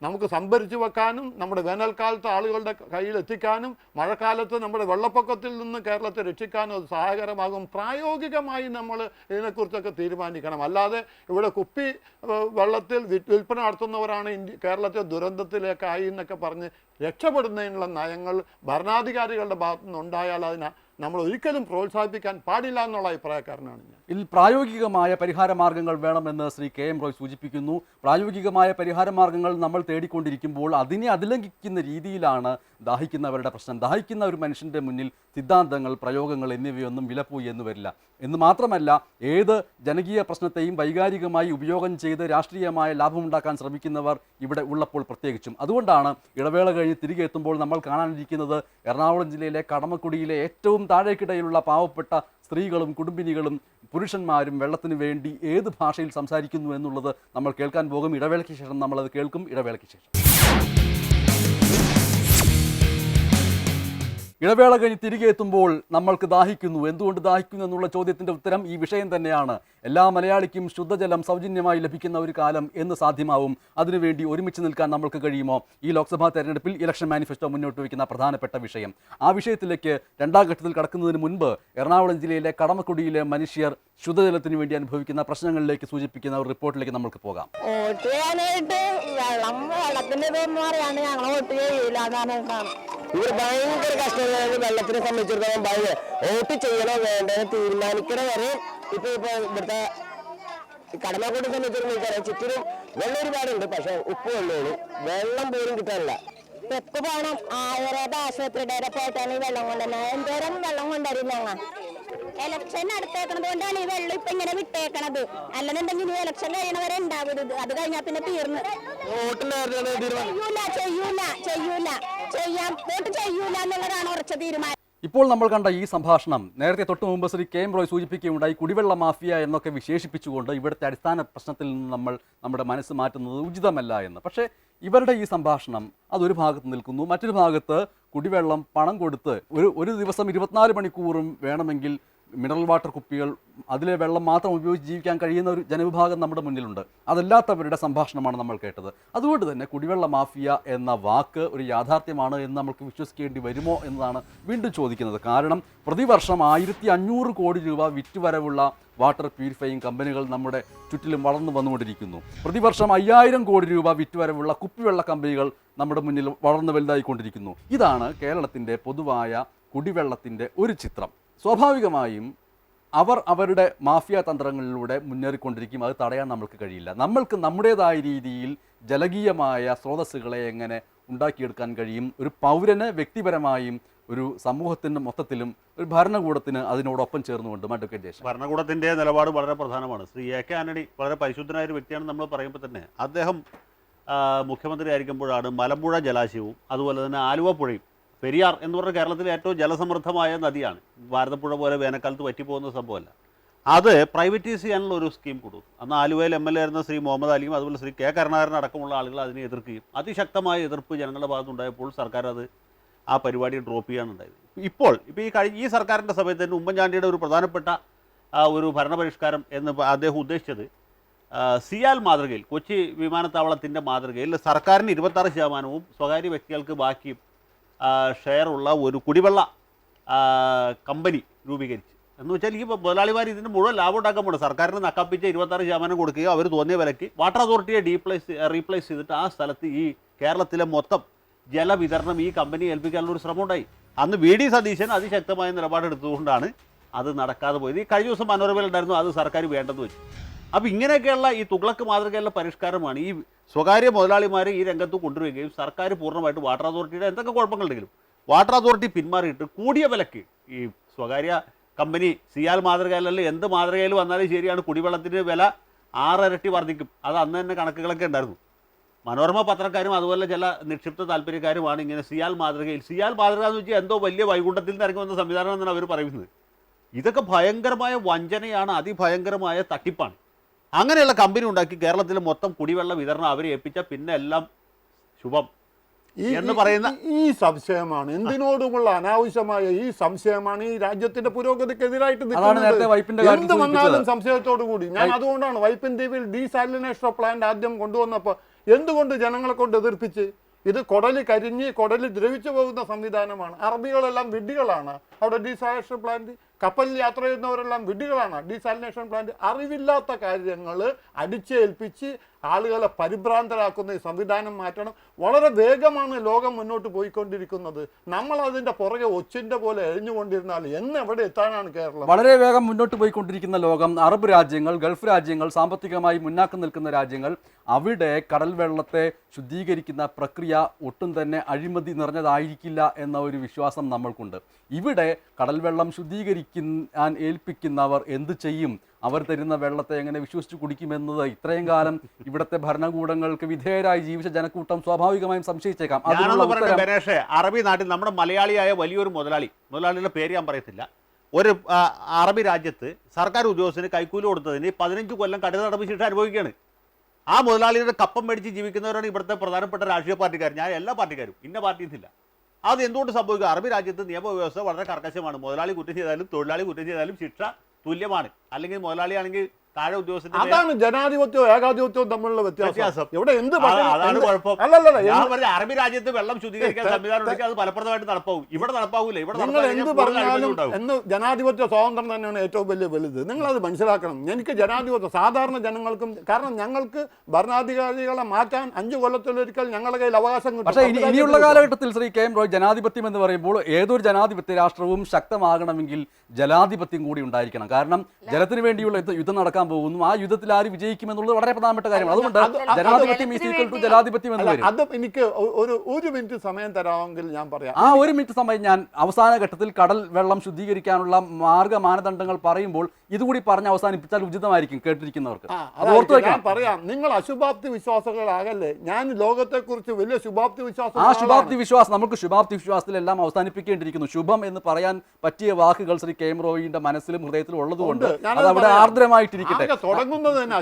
നമുക്ക് സംഭരിച്ചു വെക്കാനും നമ്മുടെ വേനൽക്കാലത്ത് ആളുകളുടെ കയ്യിൽ എത്തിക്കാനും മഴക്കാലത്ത് നമ്മുടെ വെള്ളപ്പൊക്കത്തിൽ നിന്ന് കേരളത്തെ രക്ഷിക്കാനും അത് സഹായകരമാകും. പ്രായോഗികമായി നമ്മൾ ഇതിനെക്കുറിച്ചൊക്കെ തീരുമാനിക്കണം. അല്ലാതെ ഇവിടെ കുപ്പി വെള്ളത്തിൽ വിൽപ്പന നടത്തുന്നവരാണ് ഇന്ത്യ കേരളത്തെ ദുരന്തത്തിലേക്കായി എന്നൊക്കെ പറഞ്ഞ് രക്ഷപ്പെടുന്നതിനുള്ള നയങ്ങൾ ഭരണാധികാരികളുടെ ഭാഗത്തു നിന്നുണ്ടായാൽ അതിനെ നമ്മൾ ഒരിക്കലും പ്രോത്സാഹിപ്പിക്കാൻ പാടില്ല എന്നുള്ള അഭിപ്രായക്കാരനാണ് ഞാൻ. ഇതിൽ പ്രായോഗികമായ പരിഹാര മാർഗങ്ങൾ വേണമെന്ന് ശ്രീ കെ എം റോയ് സൂചിപ്പിക്കുന്നു. പ്രായോഗികമായ പരിഹാര മാർഗങ്ങൾ നമ്മൾ തേടിക്കൊണ്ടിരിക്കുമ്പോൾ അതിനെ അതിലംഘിക്കുന്ന രീതിയിലാണ് ദാഹിക്കുന്നവരുടെ പ്രശ്നം. ദാഹിക്കുന്ന ഒരു മനുഷ്യന്റെ മുന്നിൽ സിദ്ധാന്തങ്ങൾ പ്രയോഗങ്ങൾ എന്നിവയൊന്നും വിലപ്പോയി എന്ന് വരില്ല. എന്ന് മാത്രമല്ല ഏത് ജനകീയ പ്രശ്നത്തെയും വൈകാരികമായി ഉപയോഗം ചെയ്ത് രാഷ്ട്രീയമായ ലാഭമുണ്ടാക്കാൻ ശ്രമിക്കുന്നവർ ഇവിടെ ഉള്ളപ്പോൾ പ്രത്യേകിച്ചും. അതുകൊണ്ടാണ് ഇടവേള കഴിഞ്ഞ് തിരികെ എത്തുമ്പോൾ നമ്മൾ കാണാനിരിക്കുന്നത് എറണാകുളം ജില്ലയിലെ കടമക്കുടിയിലെ ഏറ്റവും താഴേക്കിടയിലുള്ള പാവപ്പെട്ട സ്ത്രീകളും കുടുംബിനികളും പുരുഷന്മാരും വെള്ളത്തിന് വേണ്ടി ഏത് ഭാഷയിൽ സംസാരിക്കുന്നു എന്നുള്ളത് നമ്മൾ കേൾക്കാൻ പോകും. ഇടവേളയ്ക്ക് ശേഷം നമ്മളത് കേൾക്കും. ഇടവേളയ്ക്ക് ശേഷം. ഇടവേള കഴിഞ്ഞ് തിരികെ എത്തുമ്പോൾ നമ്മൾക്ക് ദാഹിക്കുന്നു. എന്തുകൊണ്ട് ദാഹിക്കുന്നു എന്നുള്ള ചോദ്യത്തിന്റെ ഉത്തരം ഈ വിഷയം തന്നെയാണ്. എല്ലാ മലയാളിക്കും ശുദ്ധജലം സൗജന്യമായി ലഭിക്കുന്ന ഒരു കാലം എന്ന് സാധ്യമാവും. അതിനുവേണ്ടി ഒരുമിച്ച് നിൽക്കാൻ നമ്മൾക്ക് കഴിയുമോ? ഈ ലോക്സഭാ തെരഞ്ഞെടുപ്പിൽ ഇലക്ഷൻ മാനിഫെസ്റ്റോ മുന്നോട്ട് വയ്ക്കുന്ന പ്രധാനപ്പെട്ട വിഷയം. ആ വിഷയത്തിലേക്ക് രണ്ടാം ഘട്ടത്തിൽ കടക്കുന്നതിന് മുൻപ് എറണാകുളം ജില്ലയിലെ കടമക്കുടിയിലെ മനുഷ്യർ ശുദ്ധജലത്തിന് വേണ്ടി അനുഭവിക്കുന്ന പ്രശ്നങ്ങളിലേക്ക് സൂചിപ്പിക്കുന്ന ഒരു റിപ്പോർട്ടിലേക്ക് നമുക്ക് പോകാം. വെള്ളം വെള്ളത്തിന്റെ ഞങ്ങൾ വോട്ട് ചെയ്യില്ല ഇവർ ഭയങ്കര കഷ്ടമാണ്. വെള്ളത്തിനെ സംബന്ധിച്ചിടത്തോളം ഭയങ്കര വോട്ട് ചെയ്യണോ വേണ്ടെന്ന് തീരുമാനിക്കണ വരെ ഇപ്പൊ ഇപ്പൊ ഇവിടുത്തെ കടമക്കോട്ടെ സംബന്ധിച്ചിടത്തോളം ചുറ്റിനും വെള്ളം ഒരുപാടുണ്ട്. പക്ഷെ ഉപ്പ് വെള്ളമുള്ളൂ വെള്ളം പോലും കിട്ടാനില്ല. എപ്പോ പോണം? ആയുർവേദ ആശുപത്രിയുടെ പോയിട്ടാണ് ഈ വെള്ളം കൊണ്ടുവരുന്നത്. എന്തോരം വെള്ളം കൊണ്ടുവരും എലക്ഷൻ അടുത്തേക്കണത് കൊണ്ടാണ് ഈ വെള്ളം ഇപ്പൊ ഇങ്ങനെ വിട്ടേക്കണത്. അല്ലെന്നുണ്ടെങ്കിൽ ഇനി എലക്ഷൻ കഴിയണവരെ ഉണ്ടാവരുത്. അത് കഴിഞ്ഞാൽ പിന്നെ തീർന്ന്. ചെയ്യൂല ചെയ്യൂല ചെയ്യൂല. ചെയ്യാം. വോട്ട് ചെയ്യൂല എന്നുള്ളതാണ് ഉറച്ച തീരുമാനം. ഇപ്പോൾ നമ്മൾ കണ്ട ഈ സംഭാഷണം നേരത്തെ തൊട്ട് മുമ്പ് ശ്രീ കെ എം റോയ് സൂചിപ്പിക്കുകയുണ്ടായി കുടിവെള്ള മാഫിയ എന്നൊക്കെ വിശേഷിപ്പിച്ചുകൊണ്ട് ഇവിടുത്തെ അടിസ്ഥാന പ്രശ്നത്തിൽ നിന്ന് നമ്മൾ നമ്മുടെ മനസ്സ് മാറ്റുന്നത് ഉചിതമല്ല എന്ന്. പക്ഷേ ഇവരുടെ ഈ സംഭാഷണം അതൊരു ഭാഗത്ത് നിൽക്കുന്നു. മറ്റൊരു ഭാഗത്ത് കുടിവെള്ളം പണം കൊടുത്ത് ഒരു ഒരു ദിവസം ഇരുപത്തിനാല് മണിക്കൂറും വേണമെങ്കിൽ മിനറൽ വാട്ടർ കുപ്പികൾ അതിലെ വെള്ളം മാത്രം ഉപയോഗിച്ച് ജീവിക്കാൻ കഴിയുന്ന ഒരു ജനവിഭാഗം നമ്മുടെ മുന്നിലുണ്ട്. അതല്ലാത്തവരുടെ സംഭാഷണമാണ് നമ്മൾ കേട്ടത്. അതുകൊണ്ട് തന്നെ കുടിവെള്ള മാഫിയ എന്ന വാക്ക് ഒരു യാഥാർത്ഥ്യമാണ് എന്ന് നമുക്ക് വിശ്വസിക്കേണ്ടി വരുമോ എന്നതാണ് വീണ്ടും ചോദിക്കുന്നത്. കാരണം പ്രതിവർഷം ആയിരത്തി അഞ്ഞൂറ് കോടി രൂപ വിറ്റുവരവുള്ള വാട്ടർ പ്യൂരിഫയിങ് കമ്പനികൾ നമ്മുടെ ചുറ്റിലും വളർന്നു വന്നുകൊണ്ടിരിക്കുന്നു. പ്രതിവർഷം അയ്യായിരം കോടി രൂപ വിറ്റുവരവുള്ള കുപ്പിവെള്ള കമ്പനികൾ നമ്മുടെ മുന്നിൽ വളർന്നു വലുതായിക്കൊണ്ടിരിക്കുന്നു. ഇതാണ് കേരളത്തിന്റെ പൊതുവായ കുടിവെള്ളത്തിന്റെ ഒരു ചിത്രം. സ്വാഭാവികമായും അവർ അവരുടെ മാഫിയ തന്ത്രങ്ങളിലൂടെ മുന്നേറിക്കൊണ്ടിരിക്കും. അത് തടയാൻ നമ്മൾക്ക് കഴിയില്ല. നമ്മൾക്ക് നമ്മുടേതായ രീതിയിൽ ജലകീയമായ സ്രോതസ്സുകളെ എങ്ങനെ ഉണ്ടാക്കിയെടുക്കാൻ കഴിയും? ഒരു പൗരന് വ്യക്തിപരമായും ഒരു സമൂഹത്തിന്റെ മൊത്തത്തിലും ഒരു ഭരണകൂടത്തിന് അതിനോടൊപ്പം ചേർന്നുകൊണ്ട് അഡ്വക്കേറ്റ് ജേഷൻ ഭരണകൂടത്തിന്റെ നിലപാട് വളരെ പ്രധാനമാണ്. ശ്രീ എ കെ ആന്റണി വളരെ പരിശുദ്ധനായ ഒരു വ്യക്തിയാണ് നമ്മൾ പറയുമ്പോൾ തന്നെ അദ്ദേഹം മുഖ്യമന്ത്രി ആയിരിക്കുമ്പോഴാണ് മലമ്പുഴ ജലാശയവും അതുപോലെ തന്നെ ആലുവ പുഴയും പെരിയാർ എന്ന് പറഞ്ഞ കേരളത്തിലെ ഏറ്റവും ജലസമൃദ്ധമായ നദിയാണ്. ഭാരതപ്പുഴ പോലെ വേനൽക്കാലത്ത് വറ്റിപ്പോകുന്ന സംഭവമല്ല. അത് പ്രൈവറ്റൈസ് ചെയ്യാനുള്ള ഒരു സ്കീം കൊടുത്തു. അന്ന് ആലുവയിൽ എം എൽ എ ആയിരുന്ന ശ്രീ മുഹമ്മദ് അലിയും അതുപോലെ ശ്രീ കെ കരുണാകരൻ അടക്കമുള്ള ആളുകൾ അതിനെ എതിർക്കുകയും അതിശക്തമായ എതിർപ്പ് ജനങ്ങളുടെ ഭാഗത്തുണ്ടായപ്പോൾ സർക്കാർ അത് ആ പരിപാടി ഡ്രോപ്പ് ചെയ്യാനുണ്ടായത് ഇപ്പോൾ ഇപ്പോൾ ഈ കഴിഞ്ഞ ഈ സർക്കാരിന്റെ സമയത്ത് തന്നെ ഉമ്മൻചാണ്ടിയുടെ ഒരു പ്രധാനപ്പെട്ട ഒരു ഭരണപരിഷ്കാരം എന്ന് അദ്ദേഹം ഉദ്ദേശിച്ചത് സിയാൽ മാതൃകയിൽ കൊച്ചി വിമാനത്താവളത്തിന്റെ മാതൃകയിൽ സർക്കാരിന് ഇരുപത്താറ് ശതമാനവും സ്വകാര്യ വ്യക്തികൾക്ക് ബാക്കിയും ഷെയറുള്ള ഒരു കുടിവെള്ള കമ്പനി രൂപീകരിച്ച്. എന്ന് വെച്ചാൽ ഈ മുതലാളിമാർ ഇതിന് മുഴുവൻ ലാഭം ഉണ്ടാക്കാൻ പോകണം സർക്കാരിന് നക്കാപ്പിച്ച് ഇരുപത്താറ് ശതമാനം കൊടുക്കുക അവർ തോന്നിയ വിലയ്ക്ക് വാട്ടർ അതോറിറ്റിയെ ഡീപ്ലേസ് റീപ്ലേസ് ചെയ്തിട്ട് ആ സ്ഥലത്ത് ഈ കേരളത്തിലെ മൊത്തം ജലവിതരണം ഈ കമ്പനി ഏൽപ്പിക്കാനുള്ള ഒരു ശ്രമം ഉണ്ടായി അന്ന് വി ഡി സതീശൻ അതിശക്തമായ നിലപാടെടുത്തുകൊണ്ടാണ് അത് നടക്കാതെ പോയത്. ഈ കഴിഞ്ഞ ദിവസം മനോരമയിലുണ്ടായിരുന്നു അത് സർക്കാർ വേണ്ടെന്ന് വെച്ചു. അപ്പോൾ ഇങ്ങനെയൊക്കെയുള്ള ഈ തുഗ്ലക്ക് മാതൃകയുള്ള പരിഷ്കാരമാണ് ഈ സ്വകാര്യ മുതലാളിമാരെ ഈ രംഗത്ത് കൊണ്ടുവരികയും സർക്കാർ പൂർണമായിട്ട് വാട്ടർ അതോറിറ്റിയുടെ എന്തൊക്കെ കുഴപ്പങ്ങളുണ്ടെങ്കിലും വാട്ടർ അതോറിറ്റി പിന്മാറിയിട്ട് കൂടിയ വിലക്ക് ഈ സ്വകാര്യ കമ്പനി സിയാൽ മാതൃകയിലല്ല എന്ത് മാതൃകയിൽ വന്നാലും ശരിയാണ് കുടിവെള്ളത്തിന്റെ വില ആറരട്ടി വർദ്ധിക്കും. അത് അന്ന് തന്നെ കണക്കുകളൊക്കെ ഉണ്ടായിരുന്നു. മനോരമ പത്രക്കാരും അതുപോലെ ചില നിക്ഷിപ്ത താല്പര്യക്കാരുമാണ് ഇങ്ങനെ സിയാൽ മാതൃകയിൽ. സിയാൽ മാതൃക എന്ന് വെച്ചാൽ എന്തോ വലിയ വൈകുണ്ഠത്തിൽ നിന്ന് ഇറങ്ങി വന്ന സംവിധാനം എന്നാണ് അവർ പറയുന്നത്. ഇതൊക്കെ ഭയങ്കരമായ വഞ്ചനയാണ് അതിഭയങ്കരമായ തട്ടിപ്പാണ്. അങ്ങനെയുള്ള കമ്പനി ഉണ്ടാക്കി കേരളത്തിൽ മൊത്തം കുടിവെള്ള വിതരണം അവരെ ഏൽപ്പിച്ച പിന്നെ എല്ലാം ശുഭം എന്ന് പറയുന്ന- ഈ- സംശയമാണ്. എന്തിനോടുമുള്ള അനാവശ്യമായ ഈ സംശയമാണ് ഈ രാജ്യത്തിന്റെ പുരോഗതിക്കെതിരായിട്ട് എന്ത് വന്നാലും. സംശയത്തോടു കൂടി. ഞാൻ അതുകൊണ്ടാണ് വൈപ്പിൻ ദ്വീപിൽ ഡീസാലിനേഷൻ പ്ലാന്റ് ആദ്യം കൊണ്ടുവന്നപ്പോൾ എന്തുകൊണ്ട് ജനങ്ങളെ കൊണ്ട് എതിർപ്പിച്ച്? ഇത് കൊടലി കരിഞ്ഞ് കൊടലി ദ്രവിച്ചു പോകുന്ന സംവിധാനമാണ്. അറബികളെല്ലാം വിഡ്ഢികളാണ് അവിടെ ഡീസാലിനേഷൻ പ്ലാന്റ് കപ്പലിൽ യാത്ര ചെയ്യുന്നവരെല്ലാം വിഡ്ഢികളാണ്. ഡീസാലിനേഷൻ പ്ലാന്റ് അറിവില്ലാത്ത കാര്യങ്ങൾ അടിച്ചേൽപ്പിച്ച് ആളുകളെ പരിഭ്രാന്തരാക്കുന്ന ഈ സംവിധാനം മാറ്റണം. വളരെ വേഗമാണ് ലോകം മുന്നോട്ട് പോയിക്കൊണ്ടിരിക്കുന്നത്. നമ്മൾ അതിന്റെ പുറകെ ഒച്ചിന്റെ പോലെ എഴിഞ്ഞുകൊണ്ടിരുന്നാൽ എന്ന് എവിടെ എത്താനാണ് കേരളം? വളരെ വേഗം മുന്നോട്ട് പോയിക്കൊണ്ടിരിക്കുന്ന ലോകം അറബ് രാജ്യങ്ങൾ ഗൾഫ് രാജ്യങ്ങൾ സാമ്പത്തികമായി മുന്നാക്കം നിൽക്കുന്ന രാജ്യങ്ങൾ അവിടെ കടൽ വെള്ളത്തെ ശുദ്ധീകരിക്കുന്ന പ്രക്രിയ ഒട്ടും തന്നെ അഴിമതി നിറഞ്ഞതായിരിക്കില്ല എന്ന ഒരു വിശ്വാസം നമ്മൾക്കുണ്ട്. ഇവിടെ കടൽ വെള്ളം ശുദ്ധീകരിക്കാൻ ഏൽപ്പിക്കുന്നവർ എന്ത് ചെയ്യും? അവർ തരുന്ന വെള്ളത്തെ എങ്ങനെ വിശ്വസിച്ച് കുടിക്കുമെന്നത് ഇത്രയും കാലം ഇവിടുത്തെ ഭരണകൂടങ്ങൾക്ക് വിധേയരായി ജീവിച്ച ജനക്കൂട്ടം സ്വാഭാവികമായും സംശയിച്ചേക്കാം. ബനേഷേ അറബി നാട്ടിൽ നമ്മുടെ മലയാളിയായ വലിയൊരു മുതലാളി മുതലാളിയുടെ പേര് ഞാൻ പറയത്തില്ല ഒരു അറബി രാജ്യത്ത് സർക്കാർ ഉദ്യോഗസ്ഥന് കൈക്കൂലി കൊടുത്തതിന് പതിനഞ്ച് കൊല്ലം കഠിന നടപടി ശിക്ഷ അനുഭവിക്കുകയാണ്. ആ മുതലാളിയുടെ കപ്പം മേടിച്ച് ജീവിക്കുന്നവരാണ് ഇവിടുത്തെ പ്രധാനപ്പെട്ട രാഷ്ട്രീയ പാർട്ടിക്കാർ. ഞാൻ എല്ലാ പാർട്ടിക്കാരും ഇന്ന പാർട്ടിയെന്നില്ല അത് എന്തുകൊണ്ട് സംഭവിക്കുക? അറബി രാജ്യത്ത് നിയമവ്യവസ്ഥ വളരെ കർക്കശമാണ്. മുതലാളി കുറ്റം ചെയ്താലും തൊഴിലാളി കുറ്റം ചെയ്താലും ശിക്ഷ തുല്യമാണ്. അല്ലെങ്കിൽ മുതലാളിയാണെങ്കിൽ താഴെ ഉദ്യോഗസ്ഥ അതാണ് ജനാധിപത്യവും ഏകാധിപത്യവും തമ്മിലുള്ള വ്യത്യാസം. ഇവിടെ എന്ത് പറഞ്ഞ അറബി രാജ്യത്ത് വെള്ളം ശുദ്ധീകരിക്കാൻ സംവിധാനം ഉണ്ടെങ്കിൽ അത് ഫലപ്രദമായിട്ട് നടപ്പാവും. ഇവിടെ നടപ്പാവൂല ഇവിടെ നിങ്ങൾ എന്ത് പറഞ്ഞാലും. എന്ന് ജനാധിപത്യ സ്വാതന്ത്ര്യം തന്നെയാണ് ഏറ്റവും വലിയ വലുത്. നിങ്ങൾ അത് മനസ്സിലാക്കണം. എനിക്ക് ജനാധിപത്യം സാധാരണ ജനങ്ങൾക്കും കാരണം ഞങ്ങൾക്ക് ഭരണാധികാരികളെ മാറ്റാൻ അഞ്ചു കൊല്ലത്തിലൊരിക്കൽ ഞങ്ങളുടെ കയ്യിൽ അവകാശം കിട്ടും. പക്ഷേ ഇനിയുള്ള കാലഘട്ടത്തിൽ ശ്രീ കെ എം റോയ് ജനാധിപത്യം എന്ന് പറയുമ്പോൾ ഏതൊരു ജനാധിപത്യ രാഷ്ട്രവും ശക്തമാകണമെങ്കിൽ ജനാധിപത്യം കൂടി ഉണ്ടായിരിക്കണം. കാരണം ജലത്തിന് വേണ്ടിയുള്ള യുദ്ധം യുദ്ധം നടക്കാൻ പോകുന്നു. ആ യുദ്ധത്തിൽ ആര് വിജയിക്കുമെന്നുള്ളത് വളരെ പ്രധാനപ്പെട്ട കാര്യമാണ്. അതുകൊണ്ട് അത് അത് ജനാധിപത്യം ഈസ് ഈക്വൽ ടു ജനാധിപത്യം എന്ന് വരും. അത് എനിക്ക് ഒരു ഒരു മിനിറ്റ് സമയം തരാമെങ്കിൽ ഞാൻ പറയാം. ആ ഒരു മിനിറ്റ് സമയം ഞാൻ അവസാന ഘട്ടത്തിൽ കടൽ വെള്ളം ശുദ്ധീകരിക്കാനുള്ള മാർഗ മാനദണ്ഡങ്ങൾ പറയുമ്പോൾ ഇതുകൂടി പറഞ്ഞ് അവസാനിപ്പിച്ചാൽ ഉചിതമായിരിക്കും കേട്ടിരിക്കുന്നവർക്ക്. ഓർത്തു വെക്കണം. പറയാം നിങ്ങൾ അശുഭാപ്തി വിശ്വാസങ്ങളാകല്ലേ ഞാൻ ലോകത്തെ കുറിച്ച് വലിയ ശുഭാപ്തി വിശ്വാസം ആ ശുഭാപ്തി വിശ്വാസം നമുക്ക് ശുഭാപ്തി വിശ്വാസത്തിലെല്ലാം അവസാനിപ്പിക്കേണ്ടിയിരിക്കുന്നു. ശുഭം എന്ന് പറയാൻ പറ്റിയ വാക്കുകൾ ശ്രീ കെ എം റോയിന്റെ മനസ്സിലും ഹൃദയത്തിലും ഉള്ളതുകൊണ്ട് അത് അവിടെ. ആർദ്രമായിട്ടിരിക്കട്ടെ. തുടങ്ങുന്നത് തന്നെ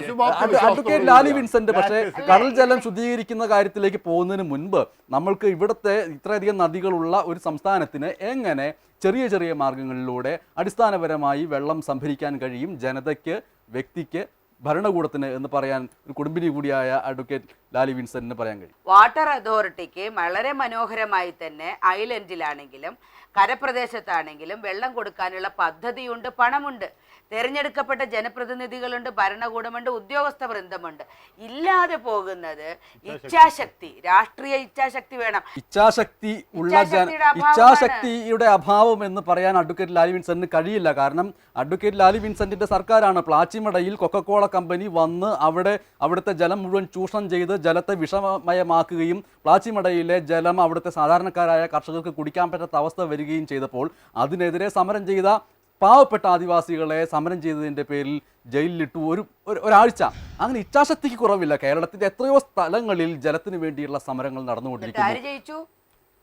അഡ്വക്കേറ്റ് ലാലി വിൻസെന്റ് പക്ഷേ കടൽ ജലം ശുദ്ധീകരിക്കുന്ന കാര്യത്തിലേക്ക് പോകുന്നതിന് മുൻപ് നമ്മൾക്ക് ഇവിടുത്തെ ഇത്രയധികം നദികളുള്ള ഒരു സംസ്ഥാനത്തിന് എങ്ങനെ ചെറിയ ചെറിയ മാർഗങ്ങളിലൂടെ അടിസ്ഥാനപരമായി വെള്ളം സംഭരിക്കാൻ കഴിയും ജനതയ്ക്ക് വ്യക്തിക്ക് ഭരണകൂടത്തിന് എന്ന് പറയാൻ ഒരു കുടുംബിനി കൂടിയായ അഡ്വക്കേറ്റ് ലാലി വിൻസെന്റിന് പറയാൻ കഴിയും. വാട്ടർ അതോറിറ്റിക്ക് വളരെ മനോഹരമായി തന്നെ ഐലൻഡിലാണെങ്കിലും കരപ്രദേശത്താണെങ്കിലും വെള്ളം കൊടുക്കാനുള്ള പദ്ധതിയുണ്ട് പണമുണ്ട്. തിരഞ്ഞെടുക്കപ്പെട്ട ജനപ്രതിനിധികളുണ്ട് ഭരണകൂടമുണ്ട് ഉദ്യോഗസ്ഥ വൃന്ദമുണ്ട് ഇല്ലാതെ പോകുന്നത് ഇച്ഛാശക്തി രാഷ്ട്രീയ ഇച്ഛാശക്തി വേണം. ഇച്ഛാശക്തി ഉള്ള ഇച്ഛാശക്തിയുടെ അഭാവം എന്ന് പറയാൻ അഡ്വക്കേറ്റ് ലാലി വിൻസെന്റിന് കഴിയില്ല. കാരണം അഡ്വക്കേറ്റ് ലാലി വിൻസെന്റിന്റെ സർക്കാരാണ്. പ്ലാച്ചിമടയിൽ കൊക്കക്കോള കമ്പനി വന്ന് അവിടെ അവിടുത്തെ ജലം മുഴുവൻ ചൂഷണം ചെയ്ത് ജലത്തെ വിഷമയമാക്കുകയും പ്ലാച്ചിമടയിലെ ജലം അവിടുത്തെ സാധാരണക്കാരായ കർഷകർക്ക് കുടിക്കാൻ പറ്റാത്ത അവസ്ഥ വരികയും ചെയ്തപ്പോൾ അതിനെതിരെ സമരം ചെയ്ത പാവപ്പെട്ട ആദിവാസികളെ സമരം ചെയ്തതിന്റെ പേരിൽ ജയിലിലിട്ടു. ഒരു ഒരു- ഒരാഴ്ച. അങ്ങനെ ഇച്ഛാശക്തിക്ക് കുറവില്ല. കേരളത്തിന്റെ എത്രയോ സ്ഥലങ്ങളിൽ ജലത്തിന് വേണ്ടിയുള്ള സമരങ്ങൾ നടന്നുകൊണ്ടിരിക്കുന്നു.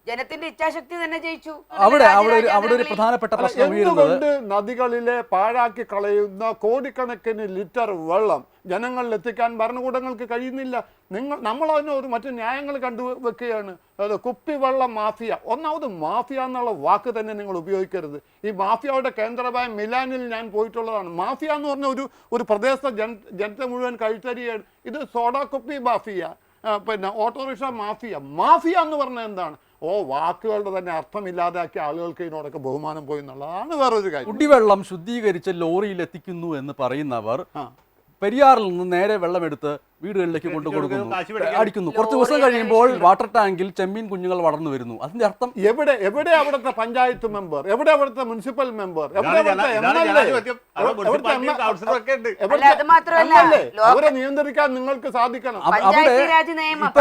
ജനത്തിന്റെ ഇച്ഛാശക്തി തന്നെ ജയിച്ചു. അവിടെ അവിടെ ഒരു അവിടെ ഒരു പ്രധാനപ്പെട്ട പ്രശ്നം എന്തുകൊണ്ട് നദികളിലെ പാഴാക്കി കളയുന്ന കോടിക്കണക്കിന് ലിറ്റർ വെള്ളം ജനങ്ങളിൽ എത്തിക്കാൻ ഭരണകൂടങ്ങൾക്ക് കഴിയുന്നില്ല? നിങ്ങൾ നമ്മൾ അതിന് ഒരു മറ്റു ന്യായങ്ങൾ കണ്ടു വെക്കുകയാണ്. അത് കുപ്പിവെള്ളം മാഫിയ. ഒന്നാമത് മാഫിയ എന്നുള്ള വാക്ക് തന്നെ നിങ്ങൾ ഉപയോഗിക്കരുത്. ഈ മാഫിയയുടെ കേന്ദ്രമായ മിലാനിൽ ഞാൻ പോയിട്ടുള്ളതാണ്. മാഫിയ എന്ന് പറഞ്ഞ ഒരു ഒരു പ്രദേശത്തെ ജന ജനത്തെ മുഴുവൻ കഴിച്ചരിയാണ് ഇത് സോഡാ കുപ്പി മാഫിയ. പിന്നെ ഓട്ടോറിക്ഷ മാഫിയ. മാഫിയ എന്ന് പറഞ്ഞ എന്താണ്? ഓ വാക്കുകളുടെ തന്നെ അർത്ഥമില്ലാതാക്കിയ ആളുകൾക്ക് ഇതിനോടൊക്കെ ബഹുമാനം പോയി എന്നുള്ളതാണ് വേറൊരു കാര്യം. കുടിവെള്ളം ശുദ്ധീകരിച്ച് ലോറിയിൽ എത്തിക്കുന്നു എന്ന് പറയുന്നവർ പെരിയാറിൽ നിന്ന് നേരെ വെള്ളമെടുത്ത് വീടുകളിലേക്ക് കൊണ്ടു കൊടുക്കുന്നു. അടിക്കുന്നു. കുറച്ച് ദിവസം കഴിയുമ്പോൾ വാട്ടർ ടാങ്കിൽ ചെമ്മീൻ കുഞ്ഞുങ്ങൾ വളർന്നു വരുന്നു. അതിന്റെ അർത്ഥം എവിടെ എവിടെ അവിടുത്തെ പഞ്ചായത്ത് മെമ്പർ? എവിടെ അവിടുത്തെ മുനിസിപ്പൽ മെമ്പർ? എവിടെ അവരെ നിയന്ത്രിക്കാൻ നിങ്ങൾക്ക് സാധിക്കണം. അവിടെ ഇത്തരത്തിൽ നിയമം.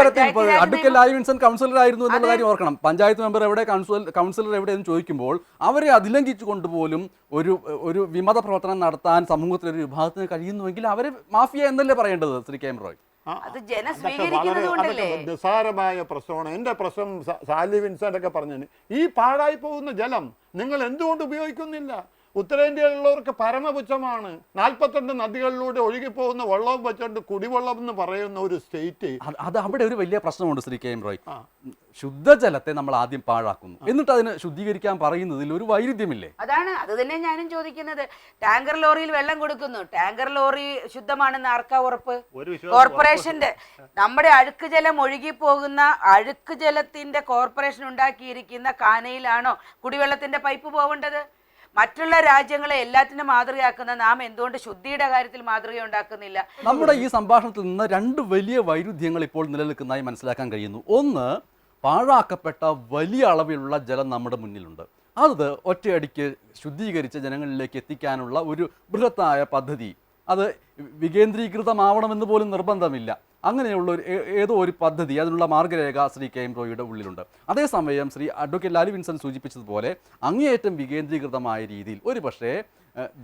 ലായ് കൗൺസിലർ ആയിരുന്നു എന്നുള്ള കാര്യം ഓർക്കണം. പഞ്ചായത്ത് മെമ്പർ എവിടെ കൗൺസിൽ കൗൺസിലർ എവിടെ എന്ന് ചോദിക്കുമ്പോൾ അവരെ അതിലംഘിച്ചു കൊണ്ടുപോലും ഒരു ഒരു വിമത പ്രവർത്തനം നടത്താൻ സമൂഹത്തിലെ ഒരു വിഭാഗത്തിന് കഴിയുന്നുവെങ്കിൽ അവരെ മാഫിയ എന്നല്ലേ പറയേണ്ടത് ശ്രീ കെ എം റോയ് ആ, അത് ജനം അതൊക്കെ സ്വീകരിക്കുന്നത് കൊണ്ടല്ലേ? നിസ്സാരമായ പ്രശ്നമാണ്. എന്റെ പ്രശ്നം സാലി വിൻസെന്റ് ഒക്കെ പറഞ്ഞു ഈ പാഴായി പോകുന്ന ജലം നിങ്ങൾ എന്തുകൊണ്ട് ഉപയോഗിക്കുന്നില്ല? ഉത്തരേന്ത്യയിലുള്ളവർക്ക് പരമപുച്ഛമാണ്. നാൽപ്പത്തിരണ്ട് നദികളിലൂടെ ഒഴുകിപ്പോകുന്ന വെള്ളവും വെച്ചുകൊണ്ട് കുടിവെള്ളം എന്ന് പറയുന്ന ഒരു സ്റ്റേറ്റ്. അത് അവിടെ ഒരു വലിയ പ്രശ്നമുണ്ട് ശ്രീ കെ എം റോയ്. ശുദ്ധജലത്തെ നമ്മൾ ആദ്യം പാഴാക്കുന്നു. എന്നിട്ട് അതിന് ശുദ്ധീകരിക്കാൻ പറയുന്നതിൽ ഒരു വൈരുദ്ധ്യമില്ലേ? അതാണ്. അത് തന്നെ ഞാനും ചോദിക്കുന്നത്. ടാങ്കർ ലോറിയിൽ വെള്ളം കൊടുക്കുന്നു. ടാങ്കർ ലോറി ശുദ്ധമാണെന്ന് ആർക്കാ ഉറപ്പ്? ഒരു കോർപ്പറേഷന്റെ. നമ്മുടെ അഴുക്ക് ജലം ഒഴുകി പോകുന്ന അഴുക്ക് ജലത്തിന്റെ കോർപ്പറേഷൻ ഉണ്ടാക്കിയിരിക്കുന്ന കാനയിലാണോ കുടിവെള്ളത്തിന്റെ പൈപ്പ് പോകേണ്ടത് മറ്റുള്ള രാജ്യങ്ങളെ എല്ലാത്തിനും മാതൃകയാക്കുന്ന നാം എന്തുകൊണ്ട് ശുദ്ധിയുടെ കാര്യത്തിൽ മാതൃക ഉണ്ടാക്കുന്നില്ല? നമ്മുടെ ഈ സംഭാഷണത്തിൽ നിന്ന് രണ്ട് വലിയ വൈരുദ്ധ്യങ്ങൾ ഇപ്പോൾ നിലനിൽക്കുന്നതായി മനസ്സിലാക്കാൻ കഴിയുന്നു. ഒന്ന് പാഴാക്കപ്പെട്ട വലിയ അളവിലുള്ള ജലം നമ്മുടെ മുന്നിലുണ്ട്. അത് ഒറ്റയടിക്ക് ശുദ്ധീകരിച്ച് ജനങ്ങളിലേക്ക് എത്തിക്കാനുള്ള ഒരു ബൃഹത്തായ പദ്ധതി. അത് വികേന്ദ്രീകൃതമാവണമെന്ന് പോലും നിർബന്ധമില്ല. അങ്ങനെയുള്ള ഒരു ഏതോ ഒരു പദ്ധതി അതിനുള്ള മാർഗരേഖ ശ്രീ കെ എം റോയിയുടെ ഉള്ളിലുണ്ട്. അതേസമയം ശ്രീ അഡ്വക്കേറ്റ് ലാലി വിൻസൻ സൂചിപ്പിച്ചതുപോലെ അങ്ങേയറ്റം വികേന്ദ്രീകൃതമായ രീതിയിൽ ഒരു പക്ഷേ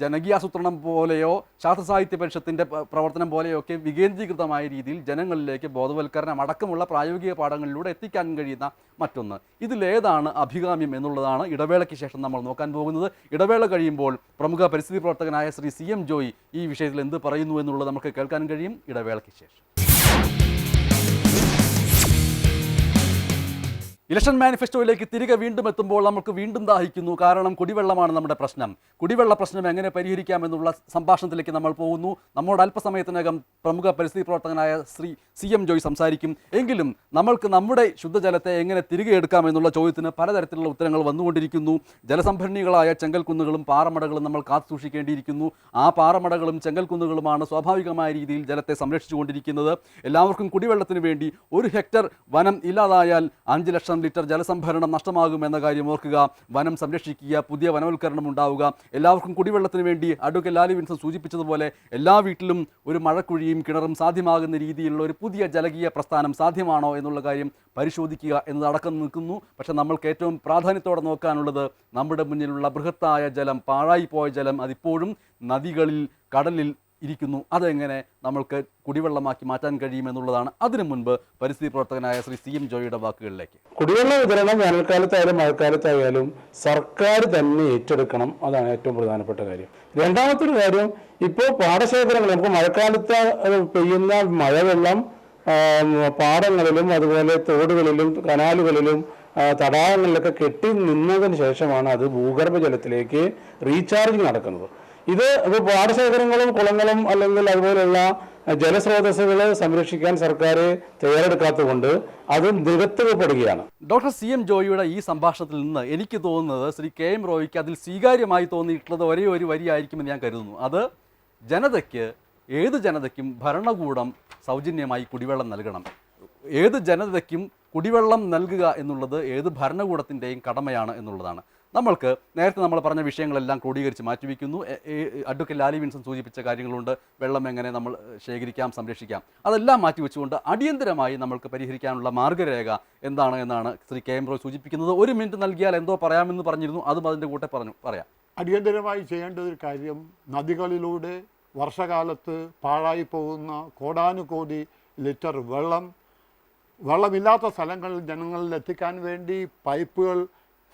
ജനകീയാസൂത്രണം പോലെയോ ശാസ്ത്ര സാഹിത്യ പരിഷത്തിന്റെ പ്രവർത്തനം പോലെയോ ഒക്കെ വികേന്ദ്രീകൃതമായ രീതിയിൽ ജനങ്ങളിലേക്ക് ബോധവൽക്കരണം അടക്കമുള്ള പ്രായോഗിക പാഠങ്ങളിലൂടെ എത്തിക്കാൻ കഴിയുന്ന മറ്റൊന്ന്. ഇതിലേതാണ് അഭികാമ്യം എന്നുള്ളതാണ് ഇടവേളയ്ക്ക് ശേഷം നമ്മൾ നോക്കാൻ പോകുന്നത്. ഇടവേള കഴിയുമ്പോൾ പ്രമുഖ പരിസ്ഥിതി പ്രവർത്തകനായ ശ്രീ സി എം ജോയി ഈ വിഷയത്തിൽ എന്ത് പറയുന്നു എന്നുള്ളത് നമുക്ക് കേൾക്കാൻ കഴിയും. ഇടവേളയ്ക്ക് ശേഷം. ഇലക്ഷൻ മാനിഫെസ്റ്റോയിലേക്ക് തിരികെ വീണ്ടും എത്തുമ്പോൾ നമുക്ക് വീണ്ടും ദാഹിക്കുന്നു. കാരണം കുടിവെള്ളമാണ് നമ്മുടെ പ്രശ്നം. കുടിവെള്ള പ്രശ്നം എങ്ങനെ പരിഹരിക്കാമെന്നുള്ള സംഭാഷണത്തിലേക്ക് നമ്മൾ പോകുന്നു. നമ്മോട് അല്പസമയത്തിനകം പ്രമുഖ പരിസ്ഥിതി പ്രവർത്തകനായ ശ്രീ സി എം ജോയ് സംസാരിക്കും. എങ്കിലും നമ്മൾക്ക് നമ്മുടെ ശുദ്ധജലത്തെ എങ്ങനെ തിരികെ എടുക്കാമെന്നുള്ള ചോദ്യത്തിന് പലതരത്തിലുള്ള ഉത്തരങ്ങൾ വന്നുകൊണ്ടിരിക്കുന്നു. ജലസംഭരണികളായ ചെങ്കൽക്കുന്നുകളും പാറമടകളും നമ്മൾ കാത്തു സൂക്ഷിക്കേണ്ടിയിരിക്കുന്നു. ആ പാറമടകളും ചെങ്കൽക്കുന്നുകളുമാണ് സ്വാഭാവികമായ രീതിയിൽ ജലത്തെ സംരക്ഷിച്ചുകൊണ്ടിരിക്കുന്നത്. എല്ലാവർക്കും കുടിവെള്ളത്തിന് വേണ്ടി ഒരു ഹെക്ടർ വനം ഇല്ലാതായാൽ അഞ്ച് ലക്ഷം ലിറ്റർ ജലസംഭരണം നഷ്ടമാകുമെന്ന കാര്യം ഓർക്കുക. വനം സംരക്ഷിക്കുക പുതിയ വനവൽക്കരണം ഉണ്ടാവുക. എല്ലാവർക്കും കുടിവെള്ളത്തിന് വേണ്ടി അഡ്വക്കേറ്റ് ലാലി വിൻസൺ സൂചിപ്പിച്ചതുപോലെ എല്ലാ വീട്ടിലും ഒരു മഴക്കുഴിയും കിണറും സാധ്യമാകുന്ന രീതിയിലുള്ള ഒരു പുതിയ ജലകീയ പ്രസ്ഥാനം സാധ്യമാണോ എന്നുള്ള കാര്യം പരിശോധിക്കുക എന്നതടക്കം നിൽക്കുന്നു. പക്ഷേ നമ്മൾക്ക് ഏറ്റവും പ്രാധാന്യത്തോടെ നോക്കാനുള്ളത് നമ്മുടെ മുന്നിലുള്ള ബൃഹത്തായ ജലം പാഴായി പോയ ജലം. അതിപ്പോഴും നദികളിൽ കടലിൽ ഇരിക്കുന്നു. അതെങ്ങനെ നമ്മൾക്ക് കുടിവെള്ളമാക്കി മാറ്റാൻ കഴിയുമെന്നുള്ളതാണ് അതിനു മുൻപ് പരിസ്ഥിതി പ്രവർത്തകനായ ശ്രീ സി എം ജോയിയുടെ വാക്കുകളിലേക്ക്. കുടിവെള്ള വിതരണം വേനൽക്കാലത്തായാലും മഴക്കാലത്തായാലും സർക്കാർ തന്നെ ഏറ്റെടുക്കണം. അതാണ് ഏറ്റവും പ്രധാനപ്പെട്ട കാര്യം. രണ്ടാമത്തൊരു കാര്യം ഇപ്പോൾ പാടശേഖരങ്ങൾ നമുക്ക് മഴക്കാലത്ത് പെയ്യുന്ന മഴവെള്ളം പാടങ്ങളിലും അതുപോലെ തോടുകളിലും കനാലുകളിലും തടാകങ്ങളിലൊക്കെ കെട്ടി നിന്നതിന് ശേഷമാണ് അത് ഭൂഗർഭജലത്തിലേക്ക് റീചാർജിങ് നടക്കുന്നത്. ഇത് പാടശേഖരങ്ങളും കുളങ്ങളും അല്ലെങ്കിൽ അതുപോലെയുള്ള ജലസ്രോതസ്സുകൾ സംരക്ഷിക്കാൻ സർക്കാർ തയ്യാറെടുക്കാത്തതുകൊണ്ട് അത് നികത്തുകപ്പെടുകയാണ്. ഡോക്ടർ സി എം ജോയിയുടെ ഈ സംഭാഷണത്തിൽ നിന്ന് എനിക്ക് തോന്നുന്നത് ശ്രീ കെ എം റോയിക്ക് അതിൽ സ്വീകാര്യമായി തോന്നിയിട്ടുള്ളത് ഒരേ ഒരു വരിയായിരിക്കുമെന്ന് ഞാൻ കരുതുന്നു. അത് ജനതയ്ക്ക് ഏത് ജനതയ്ക്കും ഭരണകൂടം സൗജന്യമായി കുടിവെള്ളം നൽകണം. ഏത് ജനതയ്ക്കും കുടിവെള്ളം നൽകുക എന്നുള്ളത് ഏത് ഭരണകൂടത്തിന്റെയും കടമയാണ് എന്നുള്ളതാണ്. നമ്മൾക്ക് നേരത്തെ നമ്മൾ പറഞ്ഞ വിഷയങ്ങളെല്ലാം ക്രോഡീകരിച്ച് മാറ്റിവെക്കുന്നു അഡ്വക്കേറ്റ് ലാലി വിൻസൺ സൂചിപ്പിച്ച കാര്യങ്ങളുണ്ട്. വെള്ളം എങ്ങനെ നമ്മൾ ശേഖരിക്കാം സംരക്ഷിക്കാം. അതെല്ലാം മാറ്റിവെച്ചുകൊണ്ട് അടിയന്തരമായി നമ്മൾക്ക് പരിഹരിക്കാനുള്ള മാർഗരേഖ എന്താണ് എന്നാണ് ശ്രീ കെ എം റോയ് സൂചിപ്പിക്കുന്നത്. ഒരു മിനിറ്റ് നൽകിയാൽ എന്തോ പറയാമെന്ന് പറഞ്ഞിരുന്നു. അതും അതിന്റെ കൂട്ടെ പറഞ്ഞു പറയാം. അടിയന്തരമായി ചെയ്യേണ്ട ഒരു കാര്യം നദികളിലൂടെ വർഷകാലത്ത് പാഴായി പോകുന്ന കോടാനുകോടി ലിറ്റർ വെള്ളം വെള്ളമില്ലാത്ത സ്ഥലങ്ങളിൽ ജനങ്ങളിൽ എത്തിക്കാൻ വേണ്ടി പൈപ്പുകൾ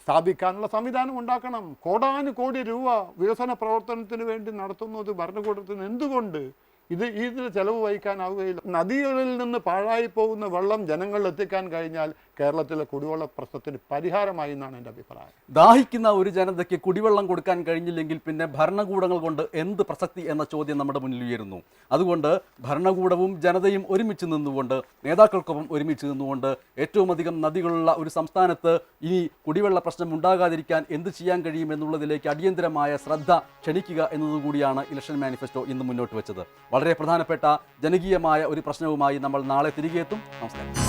സ്ഥാപിക്കാനുള്ള സംവിധാനം ഉണ്ടാക്കണം. കോടാനുകോടി രൂപ വികസന പ്രവർത്തനത്തിന് വേണ്ടി നടത്തുന്നത് ഭരണകൂടത്തിന്. എന്തുകൊണ്ട്? ഇത് ഇതിന് ചെലവ് വഹിക്കാനാവുകയില്ല. നദികളിൽ നിന്ന് പാഴായി പോകുന്ന വെള്ളം ജനങ്ങളിൽ എത്തിക്കാൻ കഴിഞ്ഞാൽ കേരളത്തിലെ കുടിവെള്ള പ്രശ്നത്തിന് പരിഹാരമായി എന്നാണ് എന്റെ അഭിപ്രായം. ദാഹിക്കുന്ന ഒരു ജനതയ്ക്ക് കുടിവെള്ളം കൊടുക്കാൻ കഴിഞ്ഞില്ലെങ്കിൽ പിന്നെ ഭരണകൂടങ്ങൾ കൊണ്ട് എന്ത് പ്രസക്തി എന്ന ചോദ്യം നമ്മുടെ മുന്നിൽ ഉയരുന്നു. അതുകൊണ്ട് ഭരണകൂടവും ജനതയും ഒരുമിച്ച് നിന്നുകൊണ്ട് നേതാക്കൾക്കൊപ്പം ഒരുമിച്ച് നിന്നുകൊണ്ട് ഏറ്റവും അധികം നദികളുള്ള ഒരു സംസ്ഥാനത്ത് ഇനി കുടിവെള്ള പ്രശ്നം ഉണ്ടാകാതിരിക്കാൻ എന്ത് ചെയ്യാൻ കഴിയും എന്നുള്ളതിലേക്ക് അടിയന്തരമായ ശ്രദ്ധ ക്ഷണിക്കുക എന്നതുകൂടിയാണ് ഇലക്ഷൻ മാനിഫെസ്റ്റോ ഇന്ന് മുന്നോട്ട് വെച്ചത്. വളരെ പ്രധാനപ്പെട്ട ജനകീയമായ ഒരു പ്രശ്നവുമായി നമ്മൾ നാളെ തിരികെ എത്തും നമസ്കാരം.